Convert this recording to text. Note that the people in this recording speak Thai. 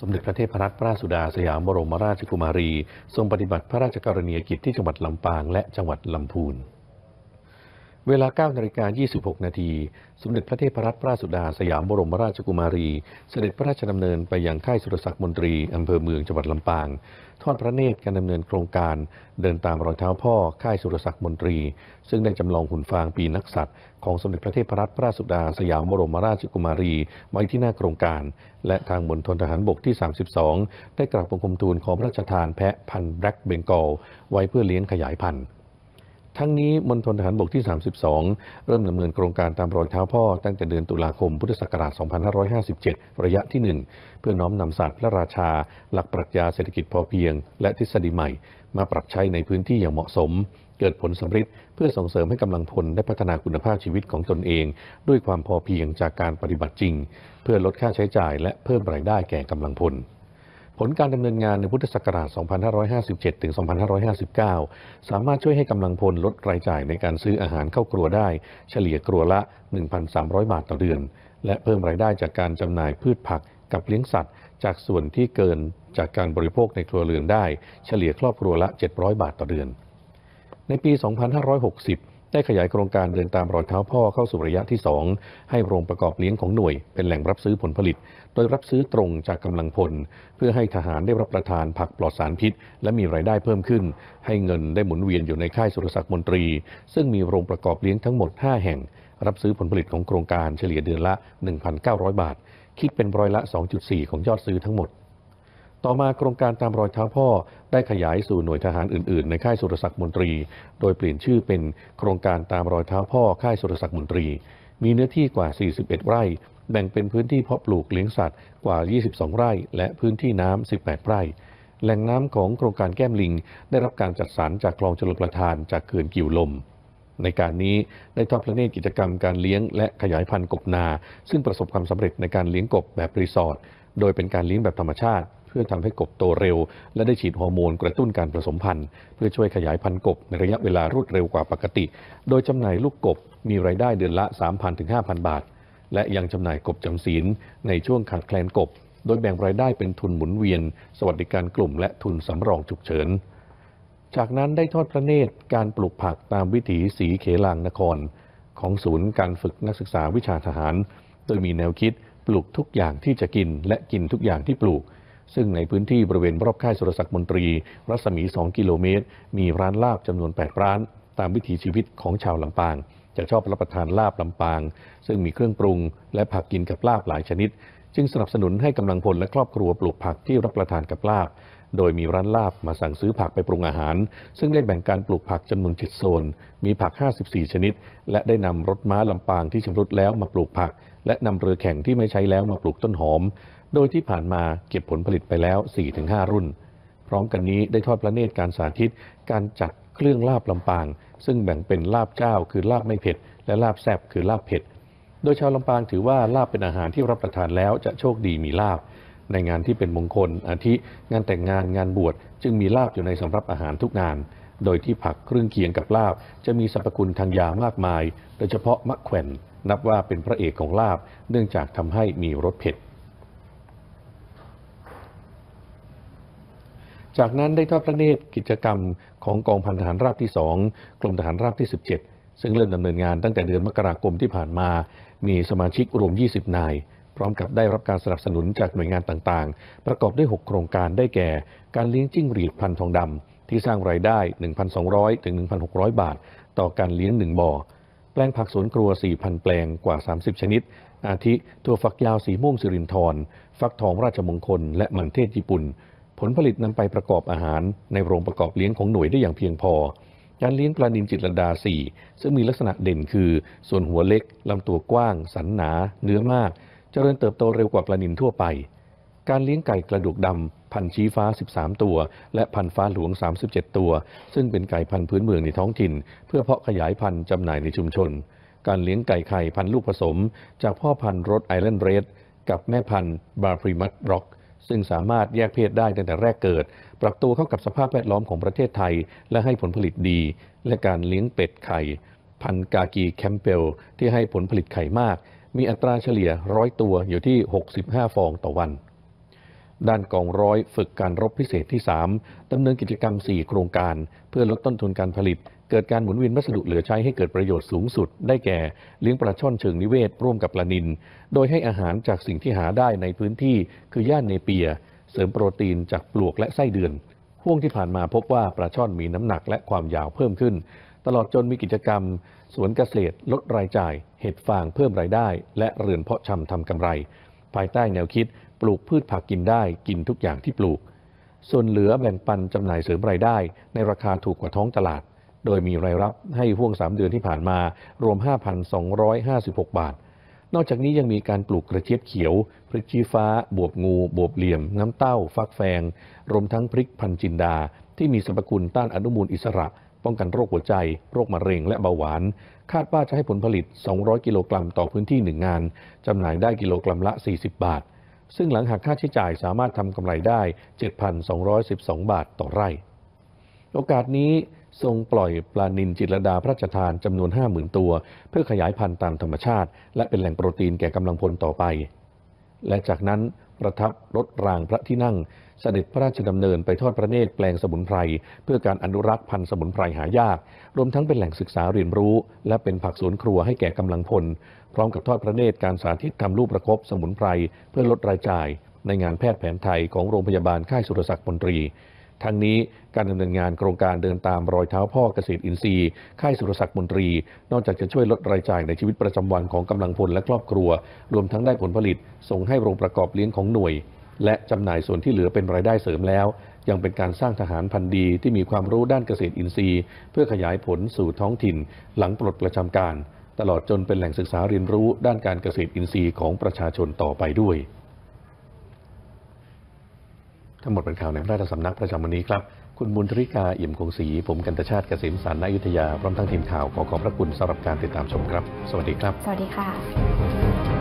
สมเด็จพระเทพรัตนราชสุดาสยามบรมราชกุมารี ทรงปฏิบัติพระราชกรณียกิจที่จังหวัดลำปางและจังหวัดลำพูน เวลา 9 นาฬิกา 26 นาที สมเด็จพระเทพรัตนราชสุดา สยามบรมราชกุมารี เสด็จพระราชดำเนินไปยังค่ายสุรศักดิ์มนตรี อำเภอเมือง จังหวัดลำปาง ทอดพระเนตรการดำเนินโครงการ เดินตามรอยเท้าพ่อ ค่ายสุรศักดิ์มนตรี ซึ่งได้จำลองหุ่นฟางปีนักษัตริย์ ของสมเด็จพระเทพรัตนราชสุดา สยามบรมราชกุมารี ไว้ที่หน้าโครงการ และทางมณฑลทหารบกที่ 32 ได้กราบบังคมทูลขอพระราชทานแพะพันธุ์แบล็กเบงกอลไว้เพื่อเลี้ยงขยายพันธุ์ ทั้งนี้มณฑลทหารบกที่ 32 เริ่มดำเนินโครงการตามรอยเท้าพ่อตั้งแต่เดือนตุลาคมพุทธศักราช 2557 ระยะที่ 1 เพื่อน้อมนำศาสตร์พระราชา หลักปรัชญาเศรษฐกิจพอเพียง และทฤษฎีใหม่ มาปรับใช้ในพื้นที่อย่างเหมาะสม เกิดผลสำเร็จเพื่อส่งเสริมให้กำลังพลได้พัฒนาคุณภาพชีวิตของตนเอง ด้วยความพอเพียงจากการปฏิบัติจริง เพื่อลดค่าใช้จ่ายและเพิ่มรายได้แก่กำลังพล ผลการดำเนินงานในพุทธศักราช 2557 ถึง 2559 สามารถช่วยให้กำลังพลลดรายจ่ายในการซื้ออาหารเข้าครัวได้ เฉลี่ยครัวละ 1,300 บาทต่อเดือน และเพิ่มรายได้จากการจำหน่ายพืชผักกับเลี้ยงสัตว์ จากส่วนที่เกินจากการบริโภคในครัวเรือนได้ เฉลี่ยครอบครัวละ 700 บาทต่อเดือน ในปี 2560 ได้ขยายโครงการเดินตามรอยเท้าพ่อเข้าสู่ระยะที่ 2 ให้โรงประกอบเลี้ยงของหน่วย เป็นแหล่งรับซื้อผลผลิต โดยรับซื้อตรงจากกำลังพล เพื่อให้ทหารได้รับประทานผักปลอดสารพิษ และมีรายได้เพิ่มขึ้น ให้เงินได้หมุนเวียนอยู่ในค่ายสุรศักดิ์มนตรี ซึ่งมีโรงประกอบเลี้ยงทั้งหมด 5 แห่ง รับซื้อผลผลิตของโครงการเฉลี่ยเดือนละ 1,900 บาท คิดเป็นร้อยละ 2.4 ของยอดซื้อทั้งหมด ต่อมาโครงการตามรอยเท้าพ่อได้ขยายสู่หน่วยทหารอื่นๆ ในค่ายสุรศักดิ์มนตรี โดยเปลี่ยนชื่อเป็นโครงการตามรอยเท้าพ่อค่ายสุรศักดิ์มนตรี มีเนื้อที่กว่า 41 ไร่ แบ่งเป็นพื้นที่เพาะปลูกเลี้ยงสัตว์กว่า 22 ไร่ และพื้นที่น้ำ 18 ไร่แหล่งน้ำของโครงการแก้มลิง ได้รับการจัดสรรจากคลองชลประทานจากเขื่อนกิ่วลม ในการนี้ได้ทอดพระเนตรกิจกรรมการเลี้ยงและขยายพันธุ์กบนา ซึ่งประสบความสำเร็จในการเลี้ยงกบแบบรีสอร์ทโดยเป็นการเลี้ยงแบบธรรมชาติ พื่อทำให้กบโตเร็ว และได้ฉีดฮอร์โมนกระตุ้นการผสมพันธุ์เพื่อช่วยขยายพันธุ์กบในระยะเวลารวดเร็วกว่าปกติ โดยจำหน่ายลูกกบมีรายได้เดือนละ 3,000ถึง5,000 บาท และยังจำหน่ายกบจำศีลในช่วงขาดแคลนกบ โดยแบ่งรายได้เป็นทุนหมุนเวียน สวัสดิการกลุ่มและทุนสำรองฉุกเฉิน จากนั้นได้ทอดพระเนตรการปลูกผักตามวิถีสีเขลางนคร ของศูนย์การฝึกนักศึกษาวิชาทหาร โดยมีแนวคิดปลูกทุกอย่างที่จะกินและกินทุกอย่างที่ปลูก ซึ่งในพื้นที่บริเวณรอบค่ายสุรศักดิ์มนตรี รัศมี 2 กิโลเมตร มีร้านลาบจำนวน 8 ร้าน ตามวิถีชีวิตของชาวลำปาง จะชอบรับประทานลาบลำปาง ซึ่งมีเครื่องปรุง และผักกินกับลาบหลายชนิด จึงสนับสนุนให้กำลังพลและครอบครัวปลูกผักที่รับประทานกับลาบ โดยมีร้านลาบมาสั่งซื้อผักไปปรุงอาหาร ซึ่งได้แบ่งการปลูกผักจำนวนเจ็ดโซน มีผัก 54 ชนิด และได้นำรถม้าลำปางที่ชำรุดแล้วมาปลูกผัก และนำเรือแข่งที่ไม่ใช้แล้วมาปลูกต้นหอม โดยที่ผ่านมาเก็บผลผลิตไปแล้ว 4-5 รุ่น พร้อมกันนี้ได้ทอดพระเนตรการสาธิต การจัดเครื่องลาบลำปาง ซึ่งแบ่งเป็นลาบเจ้าคือลาบไม่เผ็ด และลาบแซบคือลาบเผ็ด โดยชาวลำปางถือว่าลาบเป็นอาหารที่รับประทานแล้วจะโชคดีมีลาบ ในงานที่เป็นมงคล อาทิงานแต่งงานงานบวชจึงมีลาบอยู่ในสำรับอาหารทุกงานโดยที่ผักเครื่องเคียงกับลาบ จะมีสรรพคุณทางยามากมาย โดยเฉพาะมะแขวนนับว่าเป็นพระเอกของลาบ เนื่องจากทำให้มีรสเผ็ด จากนั้นได้ทอดพระเนตรกิจกรรมของกองพันทหารราบที่ 2 กรมทหารราบที่ 17 ซึ่งเริ่มดำเนินงานตั้งแต่เดือนมกราคมที่ผ่านมา มีสมาชิกรวม 20 นาย พร้อมกับได้รับการสนับสนุนจากหน่วยงานต่างๆ ประกอบด้วย 6 โครงการได้แก่ การเลี้ยงจิ้งหรีดพันธุ์ทองดำที่สร้างรายได้ 1,200 ถึง 1,600 บาท ต่อการเลี้ยง 1 บ่อ แปลงผักสวนครัว 4,000 แปลงกว่า 30 ชนิด อาทิถั่วฝักยาวสีม่วงสิรินทรฟักทองราชมงคล และมันเทศญี่ปุ่น ผลผลิตนำไปประกอบอาหารในโรงประกอบเลี้ยงของหน่วยได้อย่างเพียงพอการเลี้ยงปลานิลจิตรดา 4 ซึ่งมีลักษณะเด่นคือ ส่วนหัวเล็กลำตัวกว้าง สันหนา เนื้อมาก เจริญเติบโตเร็วกว่าปลานิลทั่วไป การเลี้ยงไก่กระดูกดำพันชี้ฟ้า 13 ตัว และพันฟ้าหลวง 37 ตัว ซึ่งเป็นไก่พันธุ์พื้นเมืองในท้องถิ่น เพื่อเพาะขยายพันธุ์จำหน่ายในชุมชน การเลี้ยงไก่ไข่พันลูกผสม จากพ่อพันธุ์รถไอแลนด์เรดกับแม่พันธุ์บาร์พริมัตร็อก ซึ่งสามารถแยกเพศได้ตั้งแต่แรกเกิด ปรับตัวเข้ากับสภาพแวดล้อมของประเทศไทย และให้ผลผลิตดี และการเลี้ยงเป็ดไข่ พันกากีแคมเปลที่ให้ผลผลิตไข่มาก มีอัตราเฉลี่ยร้อยตัวอยู่ที่ 65 ฟองต่อวัน ด้านกองร้อยฝึกการรบพิเศษที่ 3ดำเนินกิจกรรม 4 โครงการ เพื่อลดต้นทุนการผลิต เกิดการหมุนเวียนวัสดุเหลือใช้ให้เกิดประโยชน์สูงสุด ได้แก่เลี้ยงปลาช่อนเชิงนิเวศ ร่วมกับปลานิน โดยให้อาหารจากสิ่งที่หาได้ในพื้นที่คือย่านเนเปีย เสริมโปรตีนจากปลวกและไส้เดือนห่วงที่ผ่านมาพบว่าปลาช่อนมีน้ำหนักและความยาวเพิ่มขึ้น ตลอดจนมีกิจกรรม สวนเกษตร ลดรายจ่าย เห็ดฟางเพิ่มรายได้ และเรือนเพาะชำทำกำไร ภายใต้แนวคิด ปลูกพืชผักกินได้กินทุกอย่างที่ปลูก ส่วนเหลือแบ่งปันจำหน่ายเสริมรายได้ ในราคาถูกกว่าท้องตลาด โดยมีรายรับให้ห่วง 3 เดือนที่ผ่านมารวม 5,256 บาท นอกจากนี้ยังมีการปลูกกระเจี๊ยบเขียว พริกชี้ฟ้า บวบงู บวบเหลี่ยม น้ำเต้า ฟักแฟง รวมทั้งพริกพันจินดา ที่มีสรรพคุณต้านอนุมูลอิสระ ป้องกันโรคหัวใจ โรคมะเร็งและเบาหวาน คาดว่าจะให้ผลผลิต 200 กิโลกรัมต่อพื้นที่ 1 งานจำหน่ายได้กิโลกรัมละ 40 บาท ซึ่งหลังหักค่าใช้จ่ายสามารถทำกำไรได้ 7,212 บาทต่อไร่ โอกาสนี้ ทรงปล่อยปลานินจิตรดาพระราชทานจำนวน 50,000 ตัว เพื่อขยายพันธุ์ตามธรรมชาติ และเป็นแหล่งโปรตีนแก่กำลังพลต่อไป และจากนั้นประทับรถรางพระที่นั่ง เสด็จพระราชดำเนินไปทอดพระเนตรแปลงสมุนไพร เพื่อการอนุรักษ์พันธุ์สมุนไพรหายาก รวมทั้งเป็นแหล่งศึกษาเรียนรู้ และเป็นผักสวนครัวให้แก่กำลังพล พร้อมกับทอดพระเนตรการสาธิตทำลูกประคบสมุนไพร เพื่อลดรายจ่าย ในงานแพทย์แผนไทยของโรงพยาบาลค่ายสุรศักดิ์มนตรี ทั้งนี้การดำเนินงานโครงการเดินตามรอยเท้าพ่อเกษตรอินทรีย์ ค่ายสุรศักดิ์มนตรี นอกจากจะช่วยลดรายจ่ายในชีวิตประจำวันของกำลังพลและครอบครัว รวมทั้งได้ผลผลิต ส่งให้โรงประกอบเลี้ยงของหน่วย และจำหน่ายส่วนที่เหลือเป็นรายได้เสริมแล้ว ยังเป็นการสร้างทหารพันธุ์ดีที่มีความรู้ด้านเกษตรอินทรีย์ เพื่อขยายผลสู่ท้องถิ่น หลังปลดประจำการ ตลอดจนเป็นแหล่งศึกษาเรียนรู้ด้านการเกษตรอินทรีย์ของประชาชนต่อไปด้วย ทั้งหมดเป็นข่าวในพระราชสำนักประจำวันนี้ครับ คุณบุญธริกาเอี่ยมคงศรีผมกันตชาติเกษมสารนายุทธยาพร้อมทั้งทีมข่าวขอขอบพระคุณสำหรับการติดตามชมครับ สวัสดีครับ สวัสดีค่ะ